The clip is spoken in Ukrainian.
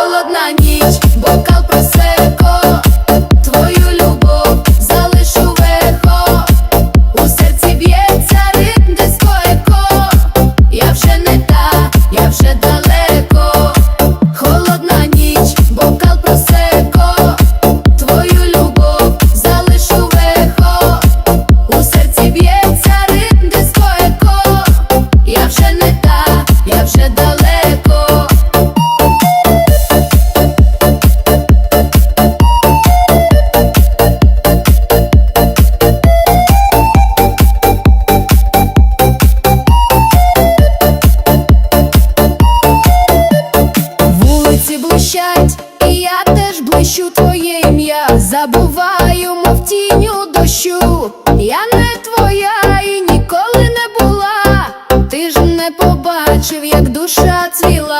холодна ніч, бокал просеко, твою любов залишу вехо, у серці б'ється ритм дискоеко, я вже не та, я вже далеко, холодна ніч, бокал просеко, твою любов залишу вехо, у серці б'ється ритм дискоеко, я вже не та, я вже далеко. Очі блищать, і я теж блищу твоє ім'я. Забуваю, мов тіню дощу. Я не твоя і ніколи не була. Ти ж не побачив, як душа цвіла.